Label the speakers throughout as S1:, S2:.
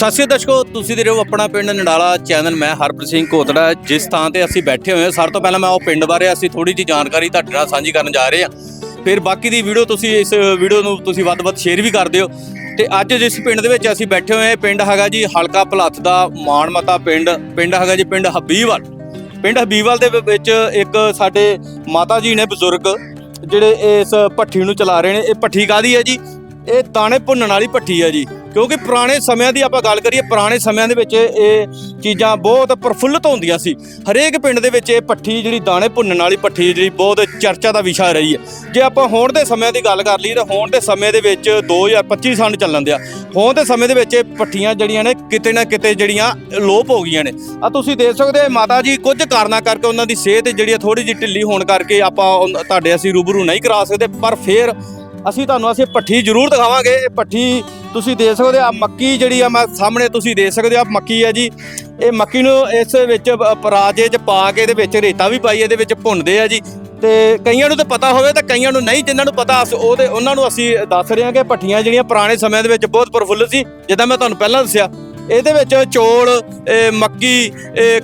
S1: ਸਤਿ ਸ਼੍ਰੀ ਅਕਾਲ ਦਰਸ਼ਕੋ, ਤੁਸੀਂ ਦੇ ਰਹੇ ਹੋ ਆਪਣਾ ਪਿੰਡ ਨਡਾਲਾ ਚੈਨਲ। ਮੈਂ ਹਰਪ੍ਰੀਤ ਸਿੰਘ ਕੋਤੜਾ। ਜਿਸ ਥਾਂ ਤੇ ਅਸੀਂ ਬੈਠੇ ਹੋਏ ਹਾਂ ਸਭ ਤੋਂ ਪਹਿਲਾਂ ਮੈਂ ਉਹ ਪਿੰਡ ਬਾਰੇ ਅਸੀਂ ਥੋੜੀ ਜੀ ਜਾਣਕਾਰੀ ਤੁਹਾਡੇ ਨਾਲ ਸਾਂਝੀ ਕਰਨ ਜਾ ਰਹੇ ਹਾਂ। ਫਿਰ ਬਾਕੀ ਦੀ ਵੀਡੀਓ ਤੁਸੀਂ ਇਸ ਵੀਡੀਓ ਨੂੰ ਤੁਸੀਂ ਵੱਧ-ਵੱਧ ਸ਼ੇਅਰ ਵੀ ਕਰ ਦਿਓ। ਤੇ ਅੱਜ ਜਿਸ ਪਿੰਡ ਦੇ ਵਿੱਚ ਅਸੀਂ ਬੈਠੇ ਹੋਏ ਹਾਂ, ਇਹ ਪਿੰਡ ਹੈਗਾ ਜੀ ਹਲਕਾ ਭਲੱਥ ਦਾ ਮਾਣਮਤਾ ਪਿੰਡ। ਪਿੰਡ ਹੈਗਾ ਜੀ ਪਿੰਡ ਹਬੀਵਾਲ। ਪਿੰਡ ਹਬੀਵਾਲ ਦੇ ਵਿੱਚ ਇੱਕ ਸਾਡੇ ਮਾਤਾ ਜੀ ਨੇ ਬਜ਼ੁਰਗ ਜਿਹੜੇ ਇਸ ਭੱਠੀ ਨੂੰ ਚਲਾ ਰਹੇ ਨੇ। ਇਹ ਭੱਠੀ ਕਾਦੀ ਹੈ ਜੀ? ਇਹ ਦਾਣੇ ਭੁੰਨਣ ਵਾਲੀ ਭੱਠੀ ਹੈ ਜੀ। ਕਿਉਂਕਿ ਪੁਰਾਣੇ ਸਮਿਆਂ ਦੀ ਆਪਾਂ ਗੱਲ ਕਰੀਏ, ਪੁਰਾਣੇ ਸਮਿਆਂ ਦੇ ਵਿੱਚ ਇਹ ਚੀਜ਼ਾਂ ਬਹੁਤ ਪ੍ਰਫੁੱਲਤ ਹੁੰਦੀਆਂ ਸੀ। ਹਰੇਕ ਪਿੰਡ ਦੇ ਵਿੱਚ ਇਹ ਭੱਠੀ ਜਿਹੜੀ ਦਾਣੇ ਭੁੰਨਣ ਵਾਲੀ ਭੱਠੀ ਜਿਹੜੀ ਬਹੁਤ ਚਰਚਾ ਦਾ ਵਿਸ਼ਾ ਰਹੀ ਹੈ। ਜੇ ਆਪਾਂ ਹੁਣ ਦੇ ਸਮਿਆਂ ਦੀ ਗੱਲ ਕਰ ਲਈਏ, ਤਾਂ ਹੁਣ ਦੇ ਸਮੇਂ ਦੇ ਵਿੱਚ 2025 ਸਨ ਚੱਲਣ ਦਿਆ। ਹੁਣ ਦੇ ਸਮੇਂ ਦੇ ਵਿੱਚ ਇਹ ਭੱਠੀਆਂ ਜਿਹੜੀਆਂ ਨੇ, ਕਿਤੇ ਨਾ ਕਿਤੇ ਜਿਹੜੀਆਂ ਲੋਪ ਹੋ ਗਈਆਂ ਨੇ। ਆ ਤੁਸੀਂ ਦੇਖ ਸਕਦੇ ਹੋ, ਮਾਤਾ ਜੀ ਕੁਝ ਕਾਰਨਾਂ ਕਰਕੇ ਉਹਨਾਂ ਦੀ ਸਿਹਤ ਜਿਹੜੀ ਥੋੜੀ ਜਿਹੀ ਢਿੱਲੀ ਹੋਣ ਕਰਕੇ ਆਪਾਂ ਤੁਹਾਡੇ ਅਸੀਂ ਰੂਬਰੂ ਨਹੀਂ ਕਰਾ ਸਕਦੇ, ਪਰ ਫਿਰ ਅਸੀਂ ਤੁਹਾਨੂੰ ਅਸੀਂ ਭੱਠੀ ਜ਼ਰੂਰ ਦਿਖਾਵਾਂਗੇ। ਇਹ ਭੱਠੀ ਤੁਸੀਂ ਦੇਖ ਸਕਦੇ ਆ ਮੱਕੀ ਜਿਹੜੀ ਆ ਮੈਂ ਸਾਹਮਣੇ ਤੁਸੀਂ ਦੇਖ ਸਕਦੇ ਆ ਮੱਕੀ ਆ ਜੀ। ਇਹ ਮੱਕੀ ਨੂੰ ਇਸ ਵਿੱਚ ਪਰਾਜੇ 'ਚ ਪਾ ਕੇ ਇਹਦੇ ਵਿੱਚ ਰੇਤਾ ਵੀ ਪਾਈ, ਇਹਦੇ ਵਿੱਚ ਭੁੰਨਦੇ ਆ ਜੀ। ਤੇ ਕਈਆਂ ਨੂੰ ਤਾਂ ਪਤਾ ਹੋਵੇ ਤਾਂ ਕਈਆਂ ਨੂੰ ਨਹੀਂ। ਜਿਨ੍ਹਾਂ ਨੂੰ ਪਤਾ, ਅਸੀਂ ਉਹਦੇ ਉਹਨਾਂ ਨੂੰ ਅਸੀਂ ਦੱਸ ਰਹੇ ਹਾਂ ਕਿ ਭੱਠੀਆਂ ਜਿਹੜੀਆਂ ਪੁਰਾਣੇ ਸਮਿਆਂ ਦੇ ਵਿੱਚ ਬਹੁਤ ਪ੍ਰਫੁੱਲਤ ਸੀ। ਜਿੱਦਾਂ ਮੈਂ ਤੁਹਾਨੂੰ ਪਹਿਲਾਂ ਦੱਸਿਆ ਇਹਦੇ ਵਿੱਚ ਚੌਲ ਮੱਕੀ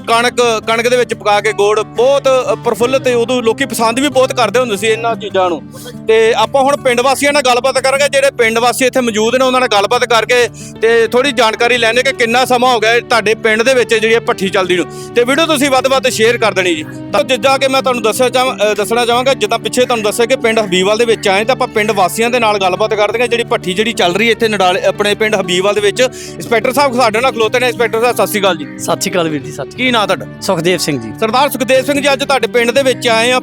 S1: ਕਣਕ ਕਣਕ ਦੇ ਵਿੱਚ ਪਕਾ ਕੇ ਗੋੜ ਬਹੁਤ ਪ੍ਰਫੁੱਲਤ ਤੇ ਉਦੋਂ ਲੋਕੀ ਪਸੰਦ ਵੀ ਬਹੁਤ ਕਰਦੇ ਹੁੰਦੇ ਸੀ ਇਹਨਾਂ ਚੀਜ਼ਾਂ ਨੂੰ। ਤੇ ਆਪਾਂ ਹੁਣ ਪਿੰਡ ਵਾਸੀਆਂ ਨਾਲ ਗੱਲਬਾਤ ਕਰਾਂਗੇ, ਜਿਹੜੇ ਪਿੰਡ ਵਾਸੀ ਇੱਥੇ ਮੌਜੂਦ ਨੇ ਉਹਨਾਂ ਨਾਲ ਗੱਲਬਾਤ ਕਰਕੇ ਤੇ ਥੋੜੀ ਜਾਣਕਾਰੀ ਲੈਣੇ ਕਿ ਕਿੰਨਾ ਸਮਾਂ ਹੋ ਗਿਆ ਤੁਹਾਡੇ ਪਿੰਡ ਦੇ ਵਿੱਚ ਜਿਹੜੀ ਇਹ ਭੱਠੀ ਚੱਲਦੀ ਨੂੰ। ਤੇ ਵੀਡੀਓ ਤੁਸੀਂ ਵੱਧ-ਵੱਧ ਸ਼ੇਅਰ ਕਰ ਦੇਣੀ ਜੀ। ਤਾਂ ਜਿੱਦਾਂ ਕਿ ਮੈਂ ਤੁਹਾਨੂੰ ਦੱਸਿਆ ਚਾਹਾਂ ਦੱਸਣਾ ਚਾਹਾਂਗਾ, ਜਿੱਦਾਂ ਪਿੱਛੇ ਤੁਹਾਨੂੰ ਦੱਸਿਆ ਕਿ ਪਿੰਡ ਹਬੀਬਵਾਲ ਦੇ ਵਿੱਚ ਆਏ, ਤਾਂ ਆਪਾਂ ਪਿੰਡ ਵਾਸੀਆਂ ਦੇ ਨਾਲ ਗੱਲਬਾਤ ਕਰਦੇ ਹਾਂ ਜਿਹੜੀ ਭੱਠੀ ਜਿਹੜੀ ਚੱਲ ਰਹੀ ਹੈ ਇੱਥੇ ਨਡਾਲੇ, ਆਪਣੇ ਪਿੰਡ ਹਬੀਬਵਾਲ ਦੇ ਵਿੱਚ। ਇੰਸਪੈਕਟਰ ਸਾਹਿਬ ਸਾਡੇ ਨਾਲ ਖਲੋਤੇ ਨੇ ਇੰਸਪੈਕਟਰ ਸਾਹਿਬ ਸਤਿ ਸ਼੍ਰੀ ਅਕਾਲ ਜੀ।
S2: ਸਤਿ ਸ਼੍ਰੀ ਅਕਾਲ ਵੀਰ ਜੀ ਸਤਿ
S1: ਕੀ ਨਾਂ ਤੁਹਾਡਾ?
S2: ਸੁਖਦੇਵ ਸਿੰਘ ਜੀ।
S1: ਸਰਦਾਰ ਸੁਖਦੇਵ ਸਿੰਘ ਜੀ ਅੱਜ ਤੁਹਾਡੇ ਪਿੰਡ ਦੇ ਵਿੱਚ ਆਏ ਆ।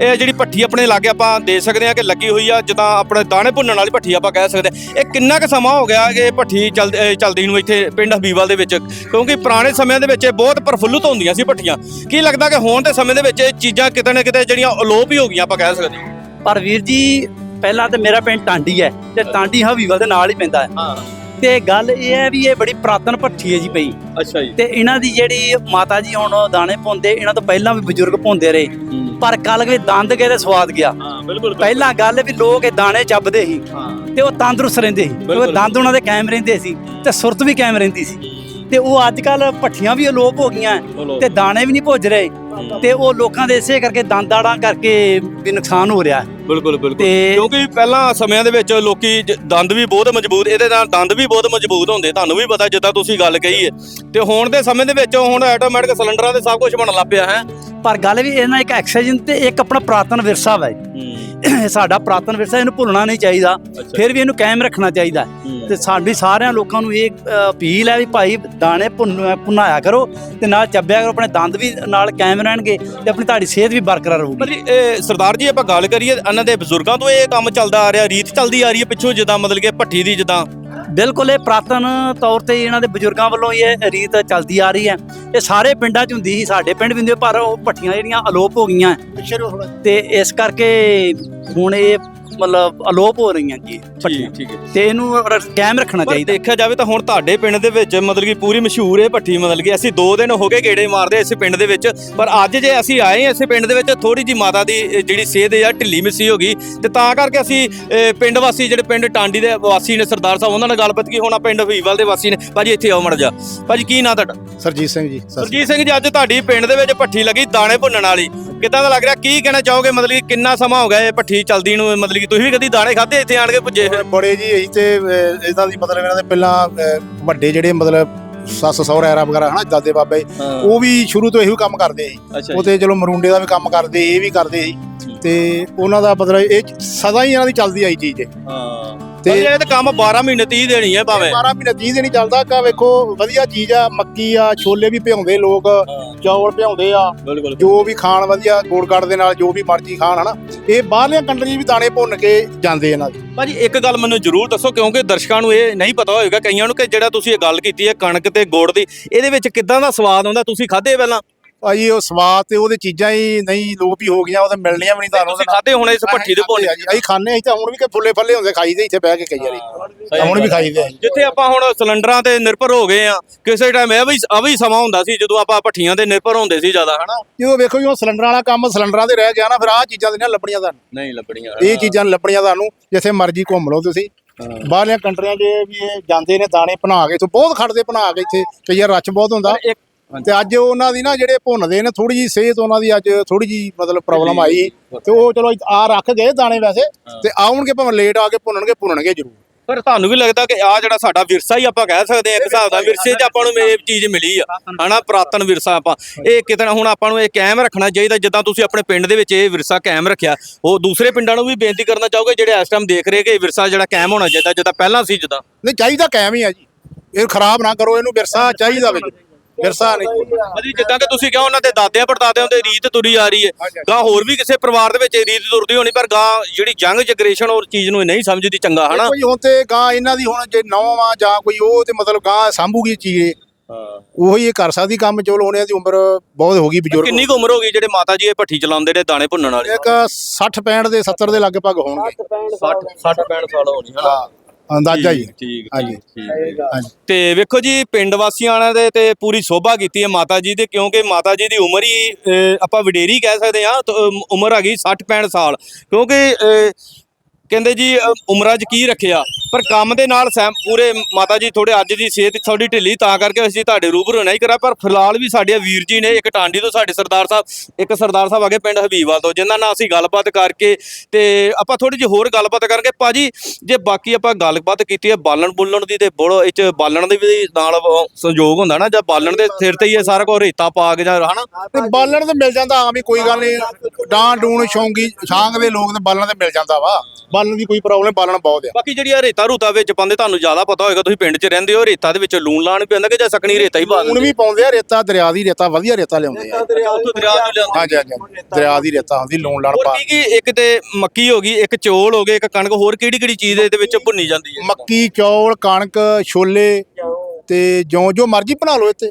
S1: ਇਹ ਜਿਹੜੀ ਭੱਠੀ ਆਪਣੇ ਲਾਗੇ ਆਪਾਂ ਦੇ ਸਕਦੇ ਆ ਕਿ ਲੱਗੀ ਹੋਈ ਆ ਜਿੱਦਾਂ ਆਪਣੇ ਦਾਣੇ ਭੁੰਨਣ ਵਾਲੀ ਭੱਠੀ ਆਪਾਂ ਕਹਿ ਸਕਦੇ ਹਾਂ। ਇਹ ਕਿੰਨਾ ਕੁ ਸਮਾਂ ਹੋ ਗਿਆ ਕਿ ਇਹ ਅਹ ਚੱਲਦੀ ਨੂੰ ਇੱਥੇ ਪਿੰਡ ਹਬੀਬਵਾਲ ਦੇ ਵਿੱਚ? ਕਿਉਂਕਿ ਪੁਰਾਣੇ ਸਮਿਆਂ ਦੇ ਵਿੱਚ ਇਹ ਬਹੁਤ ਪ੍ਰਫੁੱਲਤ ਹੁੰਦੀਆਂ ਸੀ ਭੱਠੀਆਂ। ਕੀ ਲੱਗਦਾ ਕਿ ਹੁਣ ਦੇ ਸਮੇਂ ਦੇ ਵਿੱਚ ਇਹ ਚੀਜ਼ਾਂ ਕਿਤੇ ਨਾ ਕਿਤੇ ਜਿਹੜੀਆਂ ਅਲੋਪ ਹੀ ਹੋ ਗਈਆਂ ਆਪਾਂ ਕਹਿ ਸਕਦੇ ਹਾਂ?
S2: ਪਰ ਵੀਰ ਜੀ ਪਹਿਲਾਂ ਤੇ ਮੇਰਾ ਪਿੰਡ ਟਾਂਡੀ ਹੈ ਤੇ ਟਾਂਡੀ ਹਵੀਵਲ ਦੇ ਨਾਲ ਹੀ ਪੈਂਦਾ ਹੈ।
S1: ਹਾਂ।
S2: ਤੇ ਗੱਲ ਇਹ ਹੈ ਵੀ ਇਹ ਬੜੀ ਪ੍ਰਾਤਨ ਭੱਠੀ ਹੈ ਜੀ ਪਈ
S1: ਅੱਛਾ ਜੀ।
S2: ਤੇ ਇਹਨਾਂ ਦੀ ਜਿਹੜੀ ਮਾਤਾ ਜੀ ਹੁਣ ਦਾਣੇ ਪਾਉਂਦੇ ਇਹਨਾਂ ਤੋਂ ਪਹਿਲਾਂ ਵੀ ਬਜ਼ੁਰਗ ਪਾਉਂਦੇ ਰਹੇ। ਪਰ ਕੱਲ ਵੀ ਦੰਦ ਗਏ ਤੇ ਸਵਾਦ ਗਿਆ।
S1: ਹਾਂ ਬਿਲਕੁਲ
S2: ਪਹਿਲਾਂ ਗੱਲ ਵੀ ਲੋਕ ਇਹ ਦਾਣੇ ਚੱਬਦੇ ਸੀ
S1: ਹਾਂ।
S2: ਤੇ ਉਹ ਤੰਦਰੁਸਤ ਰਹਿੰਦੇ ਸੀ। ਕਿਉਂਕਿ ਦੰਦ ਉਹਨਾਂ ਦੇ ਕਾਇਮ ਰਹਿੰਦੇ ਸੀ ਤੇ ਸੁਰਤ ਵੀ ਕਾਇਮ ਰਹਿੰਦੀ ਸੀ। ਤੇ ਉਹ ਅੱਜ ਕੱਲ ਭੱਠੀਆਂ ਵੀ ਅਲੋਪ ਹੋ ਗਈਆਂ। ਤੇ ਦਾਣੇ ਵੀ ਨਹੀਂ ਭੁੱਜ ਰਹੇ। ਤੇ ਉਹ ਲੋਕਾਂ ਦੇ ਇਸੇ ਕਰਕੇ ਦੰਦਾੜਾਂ ਕਰਕੇ ਵੀ ਨੁਕਸਾਨ ਹੋ ਰਿਹਾ। ਹੈ।
S1: ਬਿਲਕੁਲ ਬਿਲਕੁਲ।
S2: ਤੇ
S1: ਕਿਉਂਕਿ ਪਹਿਲਾਂ ਸਮਿਆਂ ਦੇ ਵਿੱਚ ਲੋਕੀ ਜ- ਦੰਦ ਵੀ ਬਹੁਤ ਮਜ਼ਬੂਤ ਇਹਦੇ ਨਾਲ ਦੰਦ ਵੀ ਬਹੁਤ ਮਜ਼ਬੂਤ ਹੁੰਦੇ ਤੁਹਾਨੂੰ ਵੀ ਪਤਾ ਜਿੱਦਾਂ ਤੁਸੀਂ ਗੱਲ ਕਹੀ ਹੈ ਤੇ ਹੁਣ ਦੇ ਸਮੇਂ ਦੇ ਵਿੱਚ ਹੁਣ ਆਟੋਮੈਟਿਕ ਸਿਲੰਡਰਾਂ ਤੇ ਸਭ ਕੁਝ ਬਣਨ ਲੱਗ ਪਿਆ ਹੈ।
S2: ਪਰ ਗੱਲ ਵੀ ਇਹਨਾਂ ਇੱਕ ਐਕਸਾਈਜ਼ਨ ਤੇ ਇੱਕ ਆਪਣਾ ਪ੍ਰਾਤਨ ਵਿਰਸਾ ਵਾ ਇਹ। ਸਾਡਾ ਪ੍ਰਾਤਨ ਵਿਰਸਾ ਇਹਨੂੰ ਭੁੱਲਣਾ ਨਹੀਂ ਚਾਹੀਦਾ। ਫਿਰ ਵੀ ਇਹਨੂੰ ਕਾਇਮ ਰੱਖਣਾ ਚਾਹੀਦਾ। ਹੈ। ਤੇ ਸਾਡੀ ਸਾਰਿਆਂ ਲੋਕਾਂ ਨੂੰ ਇਹ ਅ, ਅਪੀਲ ਹੈ ਵੀ ਭਾਈ ਦਾਣੇ ਭੁੰਨ ਭੁਨਾਇਆ ਕਰੋ ਤੇ ਨਾਲ ਚੱਬਿਆ ਕਰੋ ਆਪਣੇ ਦੰਦ ਵੀ ਨਾਲ ਕਾਇਮ ਰਹਿਣਗੇ ਤੇ ਆਪਣੀ ਤੁਹਾਡੀ ਸਿਹਤ ਵੀ ਬਰਕਰਾਰ ਰਹੂਗੀ
S1: ਪਰ ਜੀ, ਇਹ ਸਰਦਾਰ ਜੀ ਆਪਾਂ ਗੱਲ ਕਰੀਏ ਇਹਨਾਂ ਦੇ ਬਜ਼ੁਰਗਾਂ ਤੋਂ ਇਹ ਕੰਮ ਚੱਲਦਾ ਆ ਰਿਹਾ ਰੀਤ ਚੱਲਦੀ ਆ ਰਹੀ ਹੈ ਪਿੱਛੋਂ ਜਿੱਦਾਂ ਮਤਲਬ ਕਿ ਭੱਠੀ ਦੀ ਜਿੱਦਾਂ।
S2: ਬਿਲਕੁਲ ਇਹ ਪ੍ਰਾਤਨ ਤੌਰ ਤੇ ਇਹਨਾਂ ਦੇ ਬਜ਼ੁਰਗਾਂ ਵੱਲੋਂ ਇਹ ਰੀਤ ਚੱਲਦੀ ਆ ਰਹੀ ਹੈ। ਇਹ ਸਾਰੇ ਪਿੰਡਾਂ 'ਚ ਹੁੰਦੀ ਸੀ ਸਾਡੇ ਪਿੰਡ ਵੀ ਹੁੰਦੀ ਪਰ ਉਹ ਭੱਠੀਆਂ ਜਿਹੜੀਆਂ ਅਲੋਪ ਹੋ ਗਈਆਂ। ਤੇ ਇਸ ਕਰਕੇ ਹੁਣ ਇਹ ਮਤਲਬ ਅਲੋਪ ਹੋ ਰਹੀਆਂ ਜੀ
S1: ਠੀਕ ਹੈ।
S2: ਤੇ ਇਹਨੂੰ ਰ- ਕਾਇਮ ਰੱਖਣਾ
S1: ਪਰ
S2: ਚਾਹੀਦਾ।
S1: ਦੇਖਿਆ ਜਾਵੇ ਤਾਂ ਹੁਣ ਤੁਹਾਡੇ ਪਿੰਡ ਦੇ ਵਿੱਚ ਮਤਲਬ ਕਿ ਪੂਰੀ ਮਸ਼ਹੂਰ ਹੈ ਭੱਠੀ ਮਤਲਬ ਕਿ ਅਸੀਂ 2 ਦਿਨ ਹੋ ਗਏ ਗੇੜੇ ਮਾਰਦੇ ਇਸ ਪਿੰਡ ਦੇ ਵਿੱਚ। ਪਰ ਅੱਜ ਜੇ ਅਸੀਂ ਆਏ ਹਾਂ ਇਸ ਪਿੰਡ ਦੇ ਵਿੱਚ ਥੋੜੀ ਜੀ ਮਾਤਾ ਦੀ ਜਿਹੜੀ ਸਿਹਤ ਹੈ ਢਿੱਲੀ ਮਿੱਸੀ ਹੋ ਗਈ। ਤੇ ਤਾਂ ਕਰਕੇ ਅਸੀਂ ਪਿੰਡ ਵਾਸੀ ਜਿਹੜੇ ਪਿੰਡ ਟਾਂਡੀ ਦੇ ਵਾਸੀ ਨੇ ਸਰਦਾਰ ਸਾਹਿਬ ਉਹਨਾਂ ਨਾਲ ਗੱਲਬਾਤ ਕੀ ਹੁਣ ਪਿੰਡ ਹਬੀਬਵਾਲ ਦੇ ਵਾਸੀ ਨੇ। ਭਾਜੀ ਇੱਥੇ ਆਓ ਮੜ ਜਾ ਭਾਜੀ ਕੀ ਨਾਂ ਤੁਹਾਡਾ?
S3: ਸਰਜੀਤ ਸਿੰਘ ਜੀ ਸਤਿ ਸ਼੍ਰੀ
S1: ਸਰਜੀਤ ਸਿੰਘ ਜੀ ਅੱਜ ਤੁਹਾਡੀ ਪਿੰਡ ਦੇ ਵਿੱਚ ਭੱਠੀ ਲੱਗੀ ਦਾਣੇ ਭੁੰਨਣ ਵਾਲੀ। ਕਿੱਦਾਂ ਦਾ ਲੱਗ ਰਿਹਾ? ਕੀ ਕਹਿਣਾ ਚਾਹੋਗੇ? ਮਤਲਬ ਕਿ ਕਿੰਨਾ ਸਮਾਂ ਹੋ ਗਿਆ ਇਹ ਭੱਠੀ ਚੱਲਦੀ ਨੂੰ? ਮਤਲਬ ਕਿ ਤੁਸੀਂ ਵੀ ਕਦੀ ਦਾਣੇ ਖਾਦੇ ਇੱਥੇ ਆਣ ਕੇ ਭੁੱਜੇ?
S3: ਅਕਾਲ। ਬੜੇ ਜੀ ਅਸੀਂ ਤੇ ਅਹ, ਦੀ ਮਤਲਬ ਇਹਨਾਂ ਦੇ ਪਹਿਲਾਂ ਅਹ, ਵੱਡੇ ਜਿਹੜੇ ਮਤਲਬ ਸੱਸ ਸਹੁਰਾ ਐਰਾ ਵਗੈਰਾ ਹਨਾ ਦਾਦੇ ਬਾਬੇ ਉਹ ਵੀ ਸ਼ੁਰੂ ਤੋਂ ਇਹੋ ਕੰਮ ਕਰਦੇ ਸੀ।
S1: ਅੱਛਾ
S3: ਉਹ ਤੇ ਚਲੋ ਮਰੂੰਡੇ ਦਾ ਵੀ ਕੰਮ ਕਰਦੇ ਇਹ ਵੀ ਕਰਦੇ ਸੀ। ਤੇ ਉਹਨਾਂ ਦਾ ਮਤਲਬ ਇਹ ਸਦਾ ਹੀ ਇਹਨਾਂ ਦੀ ਚੱਲਦੀ ਆਈ ਚੀਜ਼ ਹੈ
S1: ਹਾਂ।
S3: ਤੇ-
S1: ਇਹ ਤਾਂ ਕੰਮ 12 ਮਹੀਨੇ 30 ਦੇਣੀ ਹੈ ਭਾਵੇਂ।
S3: 12 ਮਹੀਨੇ ਚੀਜ਼ ਨਹੀਂ ਚੱਲਦਾ ਕਾ ਵੇਖੋ ਵਧੀਆ ਚੀਜ਼ ਆ ਮੱਕੀ ਆ ਛੋਲੇ ਵੀ ਭਿਉਂਦੇ ਲੋਕ ਚੌਲ ਭਿਉਂਦੇ ਆ ਜੋ ਵੀ ਖਾਣ ਵਧੀਆ ਗੋੜ ਗੜ ਦੇ ਨਾਲ ਜੋ ਵੀ ਮਰਜ਼ੀ ਖਾਣ ਹਨਾ। ਇਹ ਬਾਹਰਲੀਆਂ ਕੰਟਰੀਆਂ ਵੀ ਦਾਣੇ ਭੁੰਨ ਕੇ ਜਾਂਦੇ ਇਹਨਾਂ ਦੇ।
S1: ਭਾਜੀ ਇੱਕ ਗੱਲ ਮੈਨੂੰ ਜ਼ਰੂਰ ਦੱਸੋ ਕਿਉਂਕਿ ਦਰਸ਼ਕਾਂ ਨੂੰ ਇਹ ਨਹੀਂ ਪਤਾ ਹੋਏਗਾ ਕਈਆਂ ਨੂੰ ਕਿ ਜਿਹੜਾ ਤੁਸੀਂ ਇਹ ਗੱਲ ਕੀਤੀ ਹੈ ਕਣਕ ਤੇ ਗੁੜ ਦੀ ਇਹਦੇ ਵਿੱਚ ਕਿੱਦਾਂ ਦਾ ਸਵਾਦ ਆਉਂਦਾ? ਤੁਸੀਂ ਖਾਦੇ ਪਹਿਲਾਂ?
S3: ਭਾਈ ਉਹ ਸਵਾਦ ਤੇ ਉਹਦੇ ਚੀਜ਼ਾਂ ਹੀ ਨਹੀਂ ਲੋਪ ਹੀ ਹੋ ਗਈਆਂ ਉਹ ਤਾਂ ਮਿਲਣੀਆਂ ਵੀ ਨਹੀਂ ਤੁਹਾਨੂੰ
S1: ਤੁਸੀਂ ਖਾਦੇ ਹੁਣ ਇਸ ਭੱਠੀ ਦੇ ਭੁੰਨ
S3: ਅਸੀਂ ਖਾਣੇ ਅਸੀਂ ਤਾਂ ਹੁਣ ਵੀ ਕਿ ਫੁੱਲੇ ਫੱਲੇ ਹੁੰਦੇ ਖਾਈਦੇ ਇੱਥੇ ਬਹਿ ਕੇ ਕਈ ਵਾਰੀ। ਹੁਣ ਵੀ ਖਾਈਦੇ
S1: ਜਿੱਥੇ ਆਪਾਂ ਹੁਣ ਸਿਲੰਡਰਾਂ ਤੇ ਨਿਰਭਰ ਹੋ ਗਏ ਆ ਕਿਸੇ ਟਾਈਮ ਇਹ ਵੀ ਆ ਵੀ ਸਮਾਂ ਹੁੰਦਾ ਸੀ ਜਦੋਂ ਆਪਾਂ ਭੱਠੀਆਂ ਤੇ ਨਿਰਭਰ ਹੁੰਦੇ ਸੀ ਜ਼ਿਆਦਾ ਹਨਾ?
S3: ਜਦੋਂ ਵੇਖੋ ਜੀ ਉਹ ਸਿਲੰਡਰਾਂ ਵਾਲਾ ਕੰਮ ਸਿਲੰਡਰਾਂ ਤੇ ਰਹਿ ਗਿਆ ਨਾ ਫਿਰ ਆਹ ਚੀਜ਼ਾਂ ਦੇ ਨਾਲ ਲੱਭਣੀਆਂ ਤੁਹਾਨੂੰ।
S1: ਨਹੀਂ ਲੱਭਣੀਆਂ
S3: ਇਹ ਚੀਜ਼ਾਂ ਲੱਭਣੀਆਂ ਤੁਹਾਨੂੰ ਜਿੱਥੇ ਮਰਜ਼ੀ ਘੁੰਮ ਲਓ ਤੁਸੀਂ। ਬਾਹਰਲੀਆਂ ਕੰਟਰੀਆਂ 'ਚ ਵੀ ਇਹ ਜਾਂਦੇ ਨੇ ਦਾਣੇ ਬਣਾ ਕੇ ਤੋਂ ਬਹੁਤ ਖੜਦੇ ਬਣਾ ਕੇ ਇੱਥੇ ਕਈ ਵਾਰ ਰੱਛ ਬਹੁਤ ਹੁੰਦਾ।
S1: ਇੱਕ
S3: ਤੇ ਅੱਜ ਉਹਨਾਂ ਦੀ ਨਾ ਜਿਹੜੇ ਭੁੰਨਦੇ ਨੇ ਥੋੜੀ ਜੀ ਸਿਹਤ ਉਹਨਾਂ ਦੀ ਅੱਜ ਥੋੜੀ ਜੀ ਮਤਲਬ ਪ੍ਰੋਬਲਮ ਆਈ। ਤੇ ਉਹ ਚਲੋ ਆ ਰੱਖ ਗਏ ਦਾਣੇ ਵੈਸੇ ਤੇ ਆਉਣਗੇ ਭਾਵੇਂ ਲੇਟ ਆ ਕੇ ਭੁੰਨਣਗੇ ਭੁੰਨਣਗੇ ਜ਼ਰੂਰ।
S1: ਪਰ ਤੁਹਾਨੂੰ ਵੀ ਲੱਗਦਾ ਕਿ ਆ ਜਿਹੜਾ ਸਾਡਾ ਵਿਰਸਾ ਹੀ ਆਪਾਂ ਕਹਿ ਸਕਦੇ ਹਾਂ ਇੱਕ ਹਿਸਾਬ ਦਾ ਵਿਰਸੇ 'ਚ ਆਪਾਂ ਨੂੰ ਇਹ ਚੀਜ਼ ਮਿਲੀ ਆ। ਹਨਾ ਪੁਰਾਤਨ ਵਿਰਸਾ ਆਪਾਂ। ਇਹ ਕਿਤੇ ਨਾ ਹੁਣ ਆਪਾਂ ਨੂੰ ਇਹ ਕਾਇਮ ਰੱਖਣਾ ਚਾਹੀਦਾ ਜਿੱਦਾਂ ਤੁਸੀਂ ਆਪਣੇ ਪਿੰਡ ਦੇ ਵਿੱਚ ਇਹ ਵਿਰਸਾ ਕਾਇਮ ਰੱਖਿਆ। ਉਹ ਦੂਸਰੇ ਪਿੰਡਾਂ ਨੂੰ ਵੀ ਬੇਨਤੀ ਕਰਨਾ ਚਾਹੋਗੇ ਜਿਹੜੇ ਇਸ ਟਾਈਮ ਦੇਖ ਰਹੇ ਕਿ ਇਹ ਵਿਰਸਾ ਜਿਹੜਾ ਕਾਇਮ ਹੋਣਾ ਚਾਹੀਦਾ ਜਿੱਦਾਂ ਪਹਿਲਾਂ ਸੀ ਜਿੱਦਾਂ?
S3: ਨਹੀਂ ਚਾਹੀਦਾ ਕਾਇਮ ਹੀ ਆ ਜੀ। ਇਹ ਖਰਾਬ ਨਾ ਕਰੋ ਇਹਨੂੰ ਵਿਰਸਾ ਚਾਹੀਦਾ ਵੀ ਵਿਰਸਾ ਨਹੀਂ
S1: ਮਤਲਬ ਜਿੱਦਾਂ ਕਿ ਤੁਸੀਂ ਕਿਹਾ ਉਹਨਾਂ ਦੇ ਦਾਦਿਆਂ ਪੜਦਾਦਿਆਂ ਦੇ ਰੀਤ ਤੁਰੀ ਆ ਰਹੀ ਹੈ। ਗਾਂ ਹੋਰ ਵੀ ਕਿਸੇ ਪਰਿਵਾਰ ਦੇ ਵਿੱਚ ਇਹ ਰੀਤ ਤੁਰਦੀ ਹੋਣੀ ਪਰ ਗਾਂ ਜਿਹੜੀ ਯੰਗ ਜਨਰੇਸ਼ਨ ਉਹ ਚੀਜ਼ ਨੂੰ ਨਹੀਂ ਸਮਝਦੀ ਚੰਗਾ ਹਨਾ?
S3: ਕੋਈ ਹੁਣ ਤੇ ਗਾਂ ਇਹਨਾਂ ਦੀ ਹੁਣ ਜੇ ਨੌਵਾਂ ਜਾਂ ਕੋਈ ਉਹ ਤੇ ਮਤਲਬ ਗਾਂ ਸਾਂਭੂਗੀ ਚੀਜ਼। ਉਹੀ ਇਹ ਕਰ ਸਕਦੀ ਕੰਮ ਚਲੋ ਹੁਣ ਇਹਦੀ ਉਮਰ ਬਹੁਤ ਹੋ ਗਈ ਬਜ਼ੁਰਗ।
S1: ਕਿੰਨੀ ਕੁ ਉਮਰ ਹੋ ਗਈ ਜਿਹੜੇ ਮਾਤਾ ਜੀ ਇਹ ਭੱਠੀ ਚਲਾਉਂਦੇ ਨੇ ਦਾਣੇ ਭੁੰਨਣ ਵਾਲੇ?
S3: ਇੱਕ 60 65 ਦੇ 70 ਦੇ ਲਗਭਗ ਹੋਣਗੇ।
S1: 60 60 65 ਸਾਲ ਹੋਣੀ ਹਨਾ?
S3: ਅੰਦਾਜ਼ਾ ਹੀ
S1: ਠੀਕ
S3: ਹਾਂਜੀ।
S1: ਠੀਕ
S3: ਹਾਂਜੀ।
S1: ਤੇ ਵੇਖੋ ਜੀ ਪਿੰਡ ਵਾਸੀਆਂ ਨੇ ਦੇ ਤੇ ਪੂਰੀ ਸੋਭਾ ਕੀਤੀ ਹੈ ਮਾਤਾ ਜੀ ਦੇ ਕਿਉਂਕਿ ਮਾਤਾ ਜੀ ਦੀ ਉਮਰ ਹੀ ਅਹ, ਆਪਾਂ ਵਡੇਰੀ ਕਹਿ ਸਕਦੇ ਹਾਂ ਤਾਂ, ਅਮ, ਉਮਰ ਹੈਗੀ 60 65 ਸਾਲ। ਕਿਉਂਕਿ ਅਹ, ਕਹਿੰਦੇ ਜੀ ਉਮਰਾਂ 'ਚ ਕੀ ਰੱਖਿਆ? ਪਰ ਕੰਮ ਦੇ ਨਾਲ ਪੂਰੇ ਮਾਤਾ ਜੀ ਥੋੜੇ ਅੱਜ ਦੀ ਸਿਹਤ ਥੋੜੀ ਢਿੱਲੀ, ਤਾਂ ਕਰਕੇ ਅਸੀਂ ਤੁਹਾਡੇ ਰੂਬਰੂ ਨਹੀਂ ਕਰਾ, ਪਰ ਫਿਲਹਾਲ ਵੀ ਸਾਡੇ ਵੀਰ ਜੀ ਨੇ ਇੱਕ ਟਾਂਡੀ ਤੋਂ ਸਾਡੇ ਸਰਦਾਰ ਸਾਹਿਬ, ਇੱਕ ਸਰਦਾਰ ਸਾਹਿਬ ਆਗੇ ਪਿੰਡ ਹਬੀਬਵਾਲ ਤੋਂ, ਜਿਨ੍ਹਾਂ ਨਾਲ ਅਸੀਂ ਗੱਲਬਾਤ ਕਰਕੇ ਤੇ ਆਪਾਂ ਥੋੜੀ ਜਿਹੀ ਹੋਰ ਗੱਲਬਾਤ ਕਰਾਂਗੇ ਭਾਜੀ ਜੇ ਬਾਕੀ ਆਪਾਂ ਗੱਲਬਾਤ ਕੀਤੀ ਹੈ ਬਾਲਣ ਬੁੱਲਣ ਦੀ ਤੇ ਬੜੋ, ਇਹ ਚ ਬਾਲਣ ਦੇ ਵੀ ਨਾਲ ਸੰਯੋਗ ਹੁੰਦਾ ਨਾ, ਜਾਂ ਬਾਲਣ ਦੇ ਸਿਰ ਤੇ ਹੀ ਇਹ ਸਾਰਾ ਕੁਝ ਰੇਤਾ ਪਾ ਕੇ ਜਾਂ ਹਨਾ?
S3: ਤੇ ਬਾਲਣ ਤੇ ਮਿਲ ਜਾਂਦਾ, ਆਮ ਹੀ ਕੋਈ ਗੱਲ ਨਹੀਂ ਡਾਂ ਡੂਣ ਸ਼ੌਂਗੀ ਛਾਂਗ ਦੇ ਲੋਕ ਤੇ ਬਾਲਣ ਤੇ ਮਿਲ ਜਾਂਦਾ ਵਾ। ਬਾਲਣ ਦੀ ਕੋਈ ਪ੍ਰੋਬਲਮ ਬਾਲਣ ਬਹੁਤ ਆ।
S1: ਬਾਕੀ ਜਿਹੜੀ ਆ ਰੇਤਾ ਰੂਤਾ ਵਿੱਚ ਪਾਉਂਦੇ ਤੁਹਾਨੂੰ ਜ਼ਿਆਦਾ ਪਤਾ ਹੋਏਗਾ ਤੁਸੀਂ ਪਿੰਡ 'ਚ ਰਹਿੰਦੇ ਹੋ ਰੇਤਾ ਦੇ ਵਿੱਚ ਲੂਣ ਲਾਣ ਵੀ ਪੈਂਦਾ ਕਿ ਜਾਂ ਸਕਣੀ ਰੇਤਾ ਹੀ ਪਾ
S3: ਹੁਣ
S1: ਦਿੰਦੇ
S3: ਵੀ ਪਾਉਂਦੇ ਆ ਰੇਤਾ ਦਰਿਆ ਦੀ ਰੇਤਾ ਵਧੀਆ ਰੇਤਾ ਲਿਆਉਂਦੇ ਆ।
S1: ਦਰਿਆ ਤੋਂ ਲਿਆਉਂਦੇ
S3: ਹਾਂਜੀ ਹਾਂਜੀ। ਦਰਿਆ ਦੀ ਰੇਤਾ ਹੁੰਦੀ ਲੂਣ ਲਾਣ
S1: ਹੋਰ
S3: ਪਾ
S1: ਕੀ ਕੀ ਇੱਕ ਤੇ ਮੱਕੀ ਹੋ ਗਈ ਇੱਕ ਚੋਲ ਹੋ ਗਏ ਇੱਕ ਕਣਕ ਹੋਰ ਕਿਹੜੀ ਕਿਹੜੀ ਚੀਜ਼ ਇਹਦੇ ਵਿੱਚ ਭੁੰਨੀ ਜਾਂਦੀ ਹੈ?
S3: ਮੱਕੀ ਚੌਲ ਕਣਕ ਛੋਲੇ ਤੇ ਜੋ ਜੋ ਮਰਜ਼ੀ ਬਣਾ ਲਓ ਇੱਥੇ।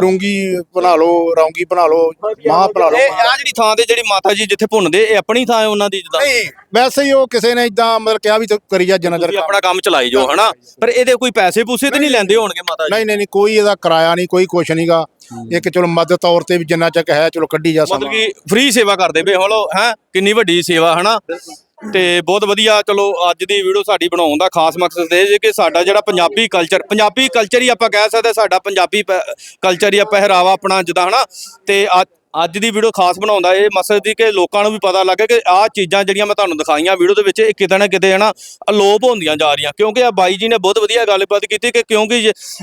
S3: ਰੂੰਗੀ ਬਣਾ ਲਓ ਰੌਂਗੀ ਬਣਾ ਲਓ ਮਾਂ ਬਣਾ ਲਓ।
S1: ਇਹ ਆ ਜਿਹੜੀ ਥਾਂ ਤੇ ਜਿਹੜੀ ਮਾਤਾ ਜੀ ਜਿੱਥੇ ਭੁੰਨਦੇ ਇਹ ਆਪਣੀ ਥਾਂ ਹੈ ਉਹਨਾਂ ਦੀ ਜਿੱਦਾਂ?
S3: ਨਹੀਂ ਵੈਸੇ ਹੀ ਉਹ ਕਿਸੇ ਨੇ ਇਦਾਂ ਮਤਲਬ ਕਿਹਾ ਵੀ ਤੂੰ ਕਰੀ ਜਾ ਜਨਾ
S1: ਤੁਸੀਂ ਆਪਣਾ ਕੰਮ ਚਲਾਈ ਜਾਓ ਹਨਾ? ਪਰ ਇਹਦੇ ਕੋਈ ਪੈਸੇ ਪੂਸੇ ਤੇ ਨਹੀਂ ਲੈਂਦੇ ਹੋਣਗੇ ਮਾਤਾ ਜੀ?
S3: ਨਹੀਂ ਨਹੀਂ ਨਹੀਂ ਕੋਈ ਇਹਦਾ ਕਿਰਾਇਆ ਨਹੀਂ ਕੋਈ ਕੁਛ ਨਹੀਂਗਾ ਇੱਕ ਚਲੋ ਮਦਦ ਤੌਰ ਤੇ ਵੀ ਜਿੰਨਾ ਚੱਕ ਹੈ ਚਲੋ ਕੱਢੀ ਜਾ
S1: ਮਤਲਬ
S3: ਸਮਾਂ।
S1: ਕਿ ਫ੍ਰੀ ਸੇਵਾ ਕਰਦੇ ਹਲੋ ਹੈ? ਕਿੰਨੀ ਵੱਡੀ ਸੇਵਾ ਹਨਾ? ਤੇ ਬਹੁਤ ਵਧੀਆ, ਚਲੋ ਅੱਜ ਦੀ ਵੀਡੀਓ ਸਾਡੀ ਬਣਾਉਣ ਦਾ ਖਾਸ ਮਕਸਦ ਇਹ ਹੈ ਕਿ ਸਾਡਾ ਜਿਹੜਾ ਪੰਜਾਬੀ ਕਲਚਰ ਪੰਜਾਬੀ ਕਲਚਰ ਹੀ ਆਪਾਂ ਕਹਿ ਸਕਦੇ ਸਾਡਾ ਪੰਜਾਬੀ ਕਲਚਰ ਹੀ ਪਹਿਰਾਵਾ ਆਪਣਾ ਜਿੱਦਾਂ ਹਨਾ, ਤੇ ਅੱਜ ਦੀ ਵੀਡੀਓ ਖਾਸ ਬਣਾਉਂਦਾ ਇਹ ਮਕਸਦ ਦੀ ਕਿ ਲੋਕਾਂ ਨੂੰ ਵੀ ਪਤਾ ਲੱਗੇ ਕਿ ਆਹ ਚੀਜ਼ਾਂ ਜਿਹੜੀਆਂ ਮੈਂ ਤੁਹਾਨੂੰ ਦਿਖਾਈਆਂ ਵੀਡੀਓ ਦੇ ਵਿੱਚ ਇਹ ਕਿਤੇ ਨਾ ਕਿਤੇ ਹਨਾ ਅਲੋਪ ਹੁੰਦੀਆਂ ਜਾ ਰਹੀਆਂ। ਕਿਉਂਕਿ ਆ ਬਾਈ ਜੀ ਨੇ ਬਹੁਤ ਵਧੀਆ ਗੱਲਬਾਤ ਕੀਤੀ ਕਿ ਕਿਉਂਕਿ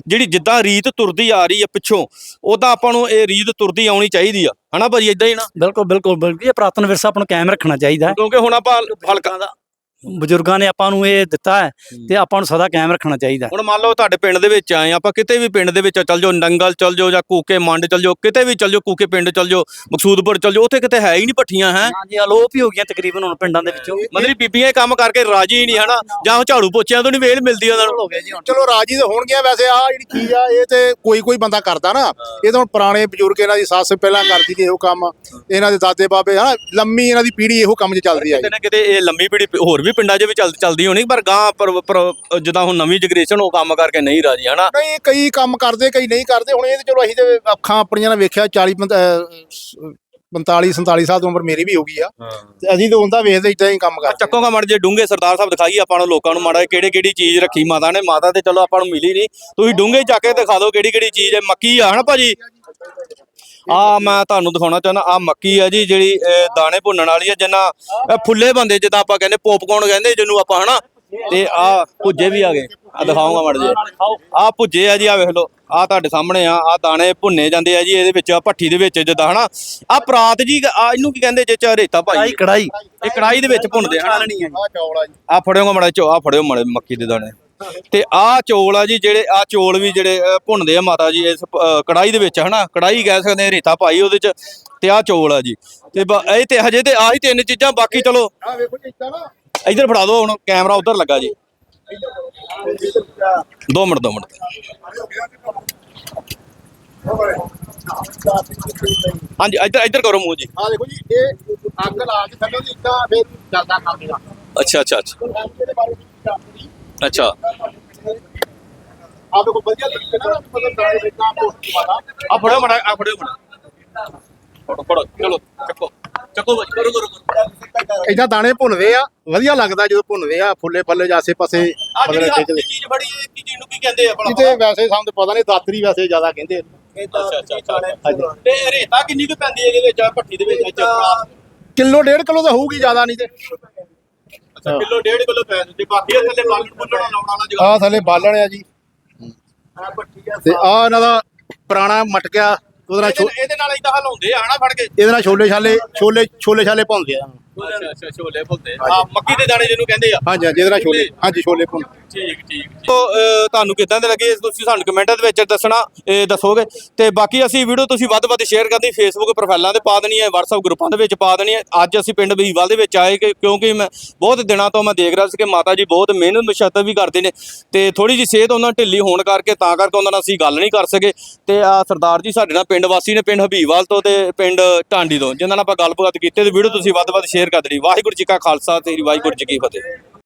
S1: ਜਿਹੜੀ ਜਿੱਦਾਂ ਰੀਤ ਤੁਰਦੀ ਆ ਰਹੀ ਹੈ ਪਿੱਛੋਂ ਉਦਾਂ ਆਪਾਂ ਨੂੰ ਇਹ ਰੀਤ ਤੁਰਦੀ ਆਉਣੀ ਚਾਹੀਦੀ ਆ। ਹਨਾ ਭਾਜੀ ਇਦਾਂ ਹੀ ਨਾ?
S2: ਬਿਲਕੁਲ ਬਿਲਕੁਲ ਬਿਲਕੁਲ। ਇਹ ਪ੍ਰਾਤਨ ਵਿਰਸਾ ਆਪਾਂ ਨੂੰ ਕਾਇਮ ਰੱਖਣਾ ਚਾਹੀਦਾ
S1: ਕਿਉਂਕਿ ਹੁਣ ਆਪਾਂ ਹਲਕਾ ਦਾ
S2: ਬਜ਼ੁਰਗਾਂ ਨੇ ਆਪਾਂ ਨੂੰ ਇਹ ਦਿੱਤਾ ਹੈ ਤੇ ਆਪਾਂ ਨੂੰ ਸਦਾ ਕਾਇਮ ਰੱਖਣਾ ਚਾਹੀਦਾ।
S1: ਹੁਣ ਮੰਨ ਲਓ ਤੁਹਾਡੇ ਪਿੰਡ ਦੇ ਵਿੱਚ ਆਏ ਆਪਾਂ ਕਿਤੇ ਵੀ ਪਿੰਡ ਦੇ ਵਿੱਚ ਚੱਲ ਜਾਓ ਨੰਗਲ ਚੱਲ ਜਾਓ ਜਾਂ ਕੂਕੇ ਮੰਡ ਚੱਲ ਜਾਓ ਕਿਤੇ ਵੀ ਚੱਲ ਜਾਓ ਕੂਕੇ ਪਿੰਡ ਚੱਲ ਜਾਓ ਮਕਸੂਦਪੁਰ ਚੱਲ ਜਾਓ ਉੱਥੇ ਕਿਤੇ ਹੈ ਹੀ ਨਹੀਂ ਪੱਠੀਆਂ ਹੈ?
S2: ਹਾਂਜੀ ਅਲੋਪ ਹੀ ਹੋ ਗਈਆਂ ਤਕਰੀਬਨ ਹੁਣ ਪਿੰਡਾਂ ਦੇ ਵਿੱਚੋਂ।
S1: ਮਤਲਬ ਬੀਬੀਆਂ ਇਹ ਕੰਮ ਕਰਕੇ ਰਾਜੀ ਹੀ ਨਹੀਂ ਹਨਾ? ਜਾਂ ਉਹ ਝਾੜੂ ਪੋਚਿਆਂ ਤੋਂ ਨਹੀਂ ਵੇਲ ਮਿਲਦੀ ਉਹਨਾਂ ਨੂੰ।
S2: ਹੋ ਗਏ ਜੀ ਹੁਣ।
S3: ਚਲੋ ਰਾਜੀ ਤੇ ਹੋਣਗੇ ਵੈਸੇ ਆ ਜਿਹੜੀ ਚੀਜ਼ ਆ ਇਹ ਤੇ ਕੋਈ ਕੋਈ ਬੰਦਾ ਕਰਦਾ ਨਾ। ਇਹ ਤਾਂ ਹੁਣ ਪੁਰਾਣੇ ਬਜ਼ੁਰਗ ਇਹਨਾਂ ਦੀ ਸੱਸ ਪਹਿਲਾਂ ਕਰਦੀ ਸੀ ਇਹੋ ਕੰਮ। ਇਹਨਾਂ ਦੇ ਦਾਦੇ ਬਾਬੇ ਹਨਾ? ਲੰਮੀ ਇਹਨਾਂ ਦੀ ਪੀੜ੍ਹੀ ਇਹੋ ਕੰਮ 'ਚ ਚੱਲਦੀ ਆਈ।
S1: ਕਿਤੇ ਨਾ ਕਿਤੇ ਇਹ ਲੰਮੀ ਪੀੜੀ ਹੋਰ ਵੀ ਪਿੰਡਾਂ 'ਚ ਵੀ ਚੱਲ ਚੱਲਦੀ ਹੋਣੀ ਪਰ ਗਾਂ ਜਿੱਦਾਂ ਹੁਣ ਨਵੀਂ ਜਨਰੇਸ਼ਨ ਉਹ ਕੰਮ ਕਰਕੇ ਨਹੀਂ ਰਾਜੀ ਹਨਾ?
S3: ਨਹੀਂ ਕਈ ਕੰਮ ਕਰਦੇ ਕਈ ਨਹੀਂ ਕਰਦੇ ਹੁਣ ਇਹ ਤੇ ਚਲੋ ਅਸੀਂ ਤੇ ਅੱਖਾਂ ਆਪਣੀਆਂ ਨਾਲ ਵੇਖਿਆ 40 ਪੰਤ- ਅਹ 45 47 ਸਾਲ ਦੀ ਉਮਰ ਮੇਰੀ ਵੀ ਹੋ ਗਈ ਆ। ਤੇ ਅਸੀਂ ਤਾਂ ਹੁੰਦਾ ਵੇਖਦੇ ਇਦਾਂ ਹੀ ਕੰਮ ਕਰਦੇ।
S1: ਚੱਕੋਗਾ ਮੜ ਜੇ ਡੂੰਗੇ ਸਰਦਾਰ ਸਾਹਿਬ ਦਿਖਾਈ ਆਪਾਂ ਨੂੰ ਲੋਕਾਂ ਨੂੰ ਮਾੜਾ ਕਿਹੜੇ ਕਿਹੜੀ ਚੀਜ਼ ਰੱਖੀ ਮਾਤਾ ਨੇ ਮਾਤਾ ਤੇ ਚਲੋ ਆਪਾਂ ਨੂੰ ਮਿਲੀ ਨਹੀਂ। ਤੁਸੀਂ ਡੂੰਗੇ ਜਾ ਕੇ ਦਿਖਾ ਦਿਓ ਕਿਹੜੀ ਕਿਹੜੀ ਚੀਜ਼ ਹੈ ਮੱਕੀ ਆ ਹਨਾ ਭਾਜੀ? ਆ ਮੈਂ ਤੁਹਾਨੂੰ ਦਿਖਾਉਣਾ ਚਾਹੁੰਦਾ ਆ ਮੱਕੀ ਆ ਜੀ ਜਿਹੜੀ ਦਾਣੇ ਭੁੰਨਣ ਵਾਲੀ ਆ ਜਿੰਨਾ ਫੁੱਲੇ ਬੰਦੇ ਜਿੱਦਾਂ ਆਪਾਂ ਕਹਿੰਦੇ ਪੋਪਕੌਰਨ ਕਹਿੰਦੇ ਜਿਹਨੂੰ ਆਪਾਂ ਹਨਾ? ਤੇ ਆ ਭੁੱਜੇ ਵੀ ਆ ਗਏ। ਆ ਦਿਖਾਉਂਗਾ ਮੜ ਜੇ ਆ ਭੁੱਜੇ ਆ ਜੀ ਆ ਵੇਖ ਲਓ ਆ ਤੁਹਾਡੇ ਸਾਹਮਣੇ ਆ ਆ ਦਾਣੇ ਭੁੰਨੇ ਜਾਂਦੇ ਆ ਜੀ ਇਹਦੇ ਵਿੱਚ ਭੱਠੀ ਦੇ ਵਿੱਚ ਜਿੱਦਾਂ ਹਨਾ? ਆ ਪਰਾਤ ਜੀ ਆ ਇਹਨੂੰ ਕੀ ਕਹਿੰਦੇ ਜੇ ਚ ਰੇਤਾ ਭਾਈ
S2: ਕੜਾਈ
S1: ਇਹ ਕੜਾਈ ਦੇ ਵਿੱਚ ਭੁੰਨਦੇ ਆ ਹਨਾ?
S3: ਆ ਚੌਲ ਆ ਜੀ।
S1: ਆ ਫੜਿਓਗਾ ਮੜਾ ਚੋ ਆ ਫੜਿਓ ਮੜੇ ਮੱਕੀ ਦੇ ਦਾਣੇ। ਤੇ ਆ ਚੋਲ ਆ ਜੀ ਜਿਹੜੇ ਆ ਚੋਲ ਵੀ ਜਿਹੜੇ ਭੁੰਨਦੇ ਆ ਮਾਤਾ ਜੀ ਇਸ ਕੜਾਈ ਦੇ ਵਿੱਚ ਹਨਾ? ਕੜਾਈ ਕਹਿ ਸਕਦੇ ਆ ਰੇਤਾ ਪਾਈ ਉਹਦੇ ਚ ਤੇ ਆ ਚੋਲ ਆ ਜੀ। ਤੇ ਇਹ ਤੇ ਹਜੇ ਤੇ ਆਹੀ ਤਿੰਨ ਚੀਜ਼ਾਂ ਬਾਕੀ ਚਲੋ
S3: ਆ ਵੇਖੋ ਜੀ ਇੱਦਾਂ ਨਾ।
S1: ਇੱਧਰ ਫੜਾ ਦਿਓ ਹੁਣ ਕੈਮਰਾ ਉਧਰ ਲੱਗਾ ਜੀ। 2 ਮਿੰਟ 2 ਮਿੰਟ। ਹਾਂਜੀ ਇੱਧਰ ਇੱਧਰ ਕਰੋ ਮੂੰਹ ਜੀ।
S3: ਆ ਦੇਖੋ ਜੀ ਇਹ ਅੱਗ ਲਾ ਕੇ ਥੱਲੇ ਦੀ ਇੱਦਾਂ ਫੇਰ ਚੱਲਦਾ ਕੰਮ
S1: ਅੱਛਾ ਅੱਛਾ ਅੱਛਾ
S3: ਇਹਦੇ ਬਾਰੇ ਵਿੱਚ ਜਾਣਕਾਰੀ
S1: ਅੱਛਾ।
S3: ਆ ਦੇਖੋ ਵਧੀਆ ਤਰੀਕੇ ਨਾਲ ਮਤਲਬ ਦਾਣੇ ਦੇ ਕੰਮ ਪੋਸਟ ਵਾਲਾ
S1: ਆ ਫੜਿਓ ਮੜਾ ਆ ਫੜਿਓ ਮੜਾ। ਫੜੋ ਫੜੋ ਚਲੋ ਚੱਕੋ। ਚੱਕੋ ਬਾਈ ਕਰੋ।
S3: ਇਦਾਂ ਦਾਣੇ ਭੁੰਨਦੇ ਆ ਵਧੀਆ ਲੱਗਦਾ ਜਦੋਂ ਭੁੰਨਦੇ ਆ ਫੁੱਲੇ ਫੱਲੇ ਜਾਸੇ ਪਾਸੇ
S1: ਆ ਜਿਹੜੀ
S3: ਮਤਲਬ
S1: ਦੀ ਚੀਜ਼ ਇਹ ਕੀ ਚੀਜ਼ ਨੂੰ ਕੀ ਕਹਿੰਦੇ ਆ ਭਲਾ
S3: ਕਿਤੇ ਵੈਸੇ ਸਾਨੂੰ ਤਾਂ ਪਤਾ ਨਹੀਂ ਦਾਤਰੀ ਵੈਸੇ ਜ਼ਿਆਦਾ ਕਹਿੰਦੇ ਆ।
S1: ਅੱਛਾ ਅੱਛਾ ਅੱਛਾ।
S3: ਹਾਂਜੀ।
S1: ਤੇ ਰੇਤਾ ਕਿੰਨੀ ਕੁ ਪੈਂਦੀ ਹੈ ਇਹਦੇ ਵਿੱਚ ਭੱਠੀ ਦੇ ਵਿੱਚ
S3: ਕਿਲੋ ਡੇਢ ਕਿਲੋ ਤਾਂ ਹੋਊਗੀ ਜ਼ਿਆਦਾ ਨਹੀਂ ਤੇ।
S1: ਕਿਲੋ ਡੇਢ ਕਿਲੋ ਪੈ ਜਾਂਦੀ ਬਾਕੀ ਇਹ ਥੱਲੇ ਬਾਲਣ ਬੁੱਲਣਾ ਲਾਉਣ ਵਾਲਾ ਜਗ੍ਹਾ।
S3: ਆਹ ਥੱਲੇ ਬਾਲਣ ਆ ਜੀ।
S1: ਆ ਭੱਠੀ ਆ
S3: ਤੇ ਆ ਇਹਨਾਂ ਦਾ ਪੁਰਾਣਾ ਮਟਕਿਆ ਉਹਦੇ ਨਾਲ ਛੋ-
S1: ਇਹਦੇ ਨਾਲ ਇਦਾਂ ਹਲਾਉਂਦੇ ਆ ਹਨਾ ਫੜ ਕੇ?
S3: ਇਹਦੇ ਨਾਲ ਛੋਲੇ ਛਾਲੇ ਛੋਲੇ ਛੋਲੇ ਛਾਲੇ ਪਾਉਂਦੇ ਆ।
S1: ਅੱਛਾ ਅੱਛਾ ਛੋਲੇ ਭੁੱਲਦੇ ਆ ਮੱਕੀ ਦੇ ਦਾਣੇ ਜਿਹਨੂੰ ਕਹਿੰਦੇ ਆ।
S3: ਹਾਂਜੀ ਹਾਂਜੀ, ਇਹਦੇ ਨਾਲ ਛੋਲੇ ਹਾਂਜੀ ਛੋਲੇ ਭੁੰਨ।
S1: ਠੀਕ ਠੀਕ ਤੋ ਅਹ, ਤੁਹਾਨੂੰ ਕਿਦਾਂ ਦੇ ਲੱਗੇ? ਤੁਸੀਂ ਸਾਨੂੰ ਕਮੈਂਟਾਂ ਦੇ ਵਿੱਚ ਦੱਸਣਾ ਇਹ ਦੱਸੋਗੇ। ਤੇ ਬਾਕੀ ਅਸੀਂ ਵੀਡੀਓ ਤੁਸੀਂ ਵੱਧ ਵੱਧ ਸ਼ੇਅਰ ਕਰਨੀ ਫੇਸਬੁੱਕ ਪ੍ਰੋਫਾਈਲਾਂ ਤੇ ਪਾ ਦੇਣੀ ਹੈ WhatsApp ਗਰੁੱਪਾਂ ਦੇ ਵਿੱਚ ਪਾ ਦੇਣੀ ਹੈ। ਅੱਜ ਅਸੀਂ ਪਿੰਡ ਬਹੀਵਾਲ ਦੇ ਵਿੱਚ ਆਏ ਕਿ ਕਿਉਂਕਿ ਮੈਂ ਬਹੁਤ ਦਿਨਾਂ ਤੋਂ ਮੈਂ ਦੇਖ ਰਿਹਾ ਸੀ ਕਿ ਮਾਤਾ ਜੀ ਬਹੁਤ ਮਿਹਨਤ ਮਸ਼ੱਕਤ ਵੀ ਕਰਦੇ ਨੇ। ਤੇ ਥੋੜੀ ਜੀ ਸਿਹਤ ਉਹਨਾਂ ਢਿੱਲੀ ਹੋਣ ਕਰਕੇ ਤਾਂ ਕਰਕੇ ਉਹਨਾਂ ਨਾਲ ਅਸੀਂ ਗੱਲ ਨਹੀਂ ਕਰ ਸਕੇ। ਤੇ ਆ ਸਰਦਾਰ ਜੀ ਸਾਡੇ ਨਾਲ ਪਿੰਡ ਵਾਸੀ ਨੇ ਪਿੰਡ ਹਬੀਵਾਲ ਤੋਂ ਤੇ ਪਿੰਡ ਢਾਂਡੀ ਤੋਂ ਜਿਨ੍ਹਾਂ ਨਾਲ ਆਪਾਂ ਗੱਲਬਾਤ ਕੀਤੀ ਤੇ ਵੀਡੀਓ ਤੁਸੀਂ ਵੱਧ ਵੱਧ ਸ਼ੇਅਰ ਕਰ ਦੇਣੀ ਵਾਹਿਗੁਰੂ ਜੀ ਕਾ ਖਾਲਸਾ ਤੇ ਵਾਹਿਗੁਰੂ ਜੀ ਕੀ ਫਤਿਹ।